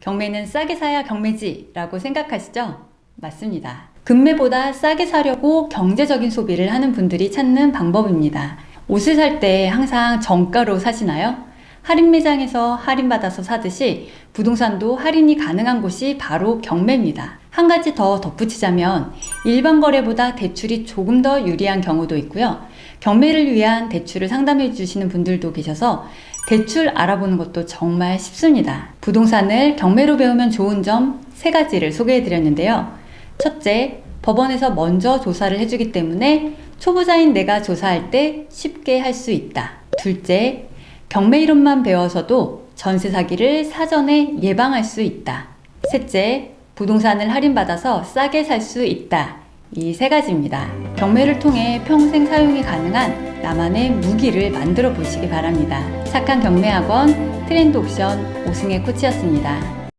경매는 싸게 사야 경매지라고 생각하시죠? 맞습니다. 금매보다 싸게 사려고 경제적인 소비를 하는 분들이 찾는 방법입니다. 옷을 살 때 항상 정가로 사시나요? 할인 매장에서 할인받아서 사듯이 부동산도 할인이 가능한 곳이 바로 경매입니다. 한 가지 더 덧붙이자면 일반 거래보다 대출이 조금 더 유리한 경우도 있고요. 경매를 위한 대출을 상담해 주시는 분들도 계셔서 대출 알아보는 것도 정말 쉽습니다. 부동산을 경매로 배우면 좋은 점 세 가지를 소개해 드렸는데요. 첫째, 법원에서 먼저 조사를 해주기 때문에 초보자인 내가 조사할 때 쉽게 할 수 있다. 둘째, 경매 이론만 배워서도 전세 사기를 사전에 예방할 수 있다. 셋째, 부동산을 할인받아서 싸게 살 수 있다. 이 세 가지입니다. 경매를 통해 평생 사용이 가능한 나만의 무기를 만들어 보시기 바랍니다. 착한 경매학원 트렌드 옵션 오승의 코치였습니다.